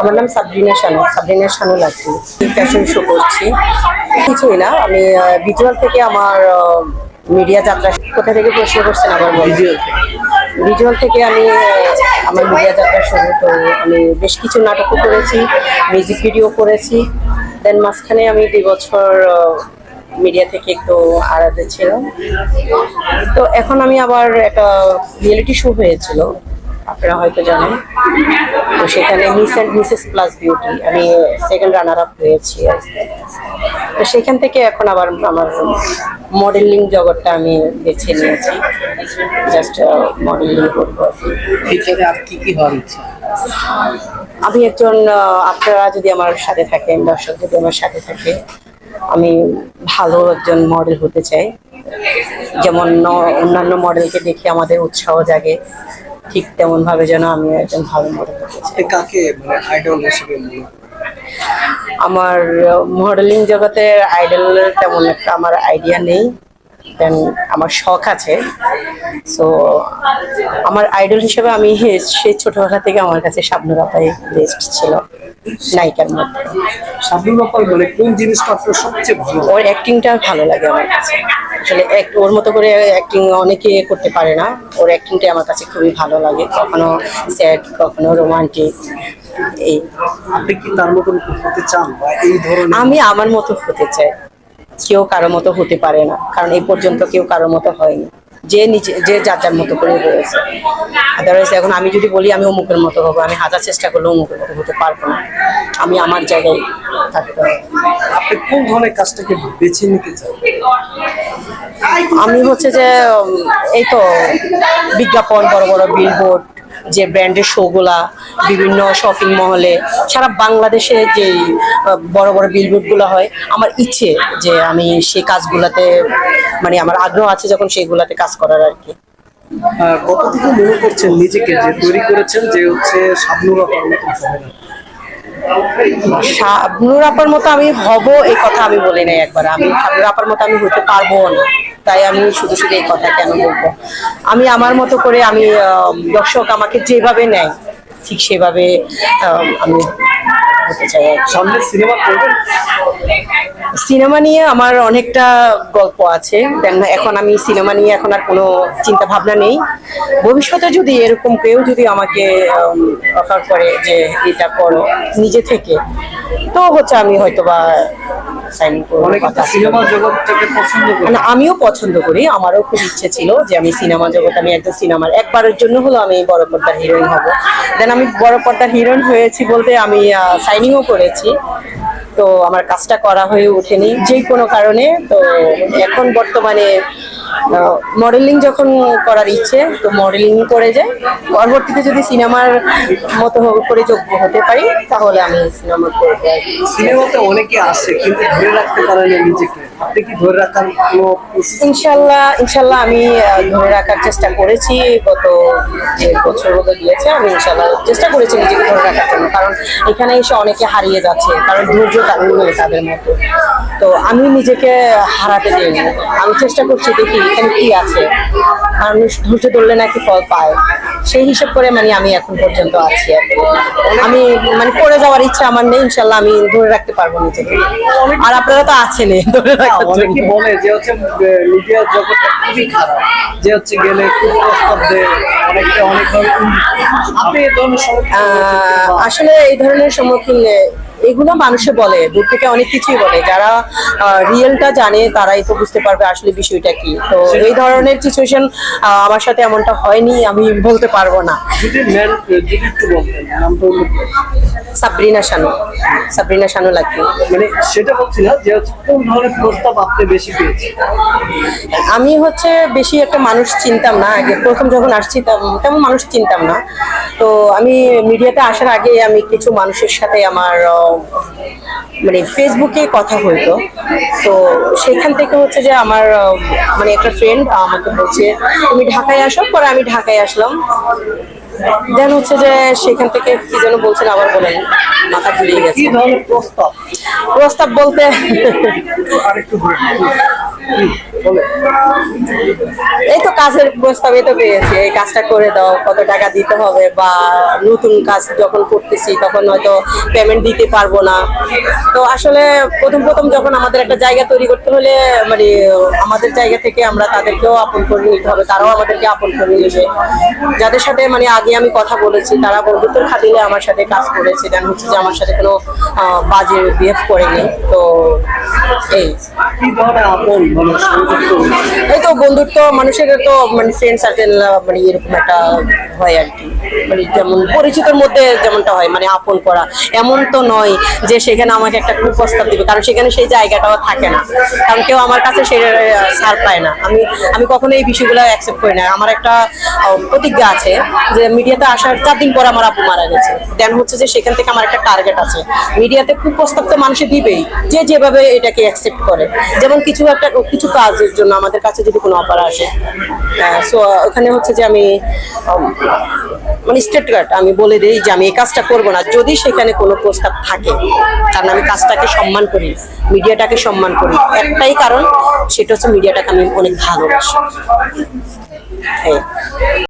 আমার নাম সাবরিনা শানু। সাবরিনা শানু লাগছে ফ্যাশন শো করছি। কিছুই না আমি ভিজুয়াল থেকে আমার মিডিয়া যাত্রা কোথা থেকে প্রশ্ন করছেন আবার ভিজুয়াল ভিজুয়াল থেকে। আমি আমার মিডিয়া যাত্রা শুরু। তো আমি বেশ কিছু নাটকও করেছি মিউজিক ভিডিও করেছি। দেন মাঝখানে আমি দুই বছর মিডিয়া থেকে একটু আলাদা ছিলাম। তো এখন আমি আবার একটা রিয়েলিটি শো হয়েছিল। আপনারা হয়তো জানেন। তো সেখানে miss and Mrs plus beauty আমি সেকেন্ড রানার আপ হয়েছি তো সেখান থেকে এখন আবার আমার মডেলিং জগৎটা আমি বেছে নিয়েছি। জাস্ট মডেলিং করব আর কি। ফিউচারে আর কি কি হওয়ার ইচ্ছা? আমি একজন আপনারা যদি আমার সাথে থাকেন দর্শক যদি আমার সাথে থাকে আমি ভালো একজন মডেল হতে চাই। যেমন অন্যান্য মডেলকে দেখে আমাদের উৎসাহ জাগে। ঠিক তেমন ভাবে যেন আমি একজন ভালো মডেল কাকে মানে আইডল হিসেবে আমার মডেলিং জগতে আইডলের তেমন একটা আমার আইডিয়া নেই। দেন আমার শখ আছে। সো আমার আইডল হিসেবে আমি সেই ছোটবেলা থেকে আমার কাছে শাবনুর আপাই বেস্ট ছিল নায়িকার মধ্যে। শাবনুর ব্যাপার মানে কোন জিনিসটা আপনার সবচেয়ে ভালো ওর অ্যাক্টিংটা ভালো লাগে আমার কাছে। আসলে এক- ওর মতো করে অ্যাক্টিং অনেকে করতে পারে না। ওর অ্যাক্টিংটাই আমার কাছে খুবই ভালো লাগে। কখনো স্যাড কখনো রোমান্টিক এই। আপনি কি তার মতন হতে চান এই ধরনের আমি আমার মতো হতে চাই। কেউ কারও মতো হতে পারে না। কারণ এই পর্যন্ত কেউ কারও মতো হয়নি। যে নিজে যে যার যার মতো করে রয়েছে আদারওয়াইজ এখন আমি যদি বলি আমি অমুকের মতো হব। আমি হাজার চেষ্টা করলেও অমুকের মতো হতে পারব না। আমি আমার জায়গায় থাকতে হবে। আপনি কোন ধরনের কাজটাকে বেছে নিতে চান? আমি হচ্ছে যে এই তো বিজ্ঞাপন বড় বড় বিলবোর্ড যে ব্র্যান্ডের শোগুলা বিভিন্ন শপিং মহলে সারা বাংলাদেশে যে বড় বড় বিলবোর্ডগুলো হয় আমার ইচ্ছে যে আমি সেই কাজগুলাতে মানে আমার আগ্রহ আছে যখন সেইগুলাতে কাজ করার আর কি। কতটুকু মনে করছেন নিজেকে যে তৈরি করেছেন যে হচ্ছে হবে শাবনুর আপার মতো আমি হব এই কথা আমি বলি নাই একবার। আমি শাবনুর আপার মতো আমি হতে পারব না। তাই আমি শুধু শুধু এই কথা কেন বলব? আমি আমার মতো করে আমি দর্শক আমাকে যেভাবে নেয় ঠিক সেভাবে আমি হতে চাই সামনে সিনেমা করবেন? সিনেমা নিয়ে আমার অনেকটা গল্প আছে। দেন এখন আমি সিনেমা নিয়ে এখন আর কোনো চিন্তা ভাবনা নেই। ভবিষ্যতে যদি এরকম কেউ যদি আমাকে অফার করে যে এটা করো নিজে থেকে তো হচ্ছে আমি হয়তো বা সাইন করব মানে আমিও পছন্দ করি আমারও খুব ইচ্ছে ছিল যে আমি সিনেমা জগৎ আমি একজন সিনেমার একবারের জন্য হলো আমি বড় পর্দার হিরোইন হব। দেন আমি বড় পর্দার হিরোইন হয়েছি বলতে আমি সাইনিংও করেছি। তো আমার কাজটা করা হয়ে ওঠেনি যে কোনো কারণে। তো এখন বর্তমানে মডেলিং যখন করার ইচ্ছে, তো মডেলিং করে যায় পরবর্তীতে যদি সিনেমার মতো করে যোগ্য হতে পারি, তাহলে আমি সিনেমা করতে সিনেমাতে অনেকে আসে কিন্তু ধরে রাখতে পারে নিজেকে। আপনি কি ধরে রাখার কোনো ইনশাল্লাহ ইনশাল্লাহ আমি ধরে রাখার চেষ্টা করেছি গত যে বছর হতে গিয়েছে আমি ইনশাল্লাহ চেষ্টা করেছি নিজেকে ধরে রাখার জন্য কারণ এখানে এসে অনেকে হারিয়ে যাচ্ছে কারণ ধৈর্য কারণ নেই তাদের মতো। তো আমি নিজেকে হারাতে দিইনি। আমি চেষ্টা করছি দেখি এখানে কি আছে। মানুষ ধৈর্য ধরলে নাকি ফল পায়। সেই হিসেব করে মানে আমি এখন পর্যন্ত আছি আর কি। আমি মানে পড়ে যাওয়ার ইচ্ছা আমার নেই ইনশাল্লাহ আমি ধরে রাখতে পারব নিজেকে। আর আপনারা তো আছেন ধরে জন্য। অনেকে বলে যে হচ্ছে মিডিয়া জগৎটা খুবই খারাপ যে হচ্ছে গেলে খুব প্রস্তাব দেয় অনেকটা আপনি এই ধরনের? আসলে এই ধরনের সম্মুখীন এগুলো মানুষে বলে দূর থেকে অনেক কিছুই বলে। যারা রিয়েলটা জানে তারাই তো বুঝতে পারবে আসলে বিষয়টা কি। তো এই ধরনের সিচুয়েশন আমার সাথে এমনটা হয়নি আমি বলতে পারব না। সাবরিনা শানু। সাবরিনা শানু লাগবে। মানে সেটা বলছি না যে কোন ধরনের প্রস্তাব আপনি বেশি পেয়েছেন? আমি হচ্ছে বেশি একটা মানুষ চিনতাম না। আগে প্রথম যখন আসছি তেমন মানুষ চিনতাম না। তো আমি মিডিয়াতে আসার আগে আমি কিছু মানুষের সাথে আমার মানে ফেসবুকে কথা হইতো। তো সেখান থেকে হচ্ছে যে আমার মানে একটা ফ্রেন্ড আমাকে বলছে তুমি ঢাকায় আসো পরে আমি ঢাকায় আসলাম। দেন হচ্ছে যে সেখান থেকে কি যেন বলছেন আবার বলেন মাথা ঘুরিয়ে গেছে। কি প্রস্তাব? প্রস্তাব বলতে এই তো কাজের প্রস্তাবই তো পেয়েছি। এই কাজটা করে দাও, কত টাকা দিতে হবে বা নতুন কাজ যখন করতেছি তখন হয়তো পেমেন্ট দিতে পারব না। তো আসলে প্রথম প্রথম যখন আমাদের একটা জায়গা তৈরি করতে হলে মানে আমাদের জায়গা থেকে আমরা তাদেরকেও আপন করে নিতে হবে, তারাও আমাদেরকে আপন করে নেবে। যাদের সাথে মানে আগে আমি কথা বলেছি, তারা বন্ধুত্বের খাতিলে আমার সাথে কাজ করেছে। দেন হচ্ছে যে আমার সাথে কোনো বাজে বিহেভ করেনি। তো এই। এই তো বন্ধুত্ব, মানুষের তো মানে ফ্রেন্ড সার্কেল মানে এরকম একটা হয় আর কি। মানে যেমন পরিচিতর মধ্যে যেমনটা হয় মানে আপন করা। এমন তো নয় যে সেখানে আমাকে একটা কুপ্রস্তাব দিবে, কারণ সেখানে সেই জায়গাটাও থাকে না। কারণ কেউ আমার কাছে সে ছাড় পায় না। আমি আমি কখনো এই বিষয়গুলো অ্যাকসেপ্ট করি না। আমার একটা প্রতিজ্ঞা আছে যে মিডিয়াতে আসার চার দিন পর আমার আপু মারা গেছে। দেন হচ্ছে যে সেখান থেকে আমার একটা টার্গেট আছে। মিডিয়াতে কুপ্রস্তাব তো মানুষে দিবেই। যে যেভাবে এটাকে অ্যাকসেপ্ট করে। যেমন কিছু একটা, কিছু কাজের জন্য আমাদের কাছে যদি কোনো অফার আসে সো ওখানে হচ্ছে যে আমি মানে স্টেট কার্ড আমি বলে দিই যে আমি এই কাজটা করব না। যদি সেখানে কোনো প্রস্তাব থাকে কারণ আমি কাজটাকে সম্মান করি, মিডিয়াটাকে সম্মান করি। একটাই কারণ, সেটা হচ্ছে মিডিয়াটাকে আমি অনেক ভালোবাসি। এই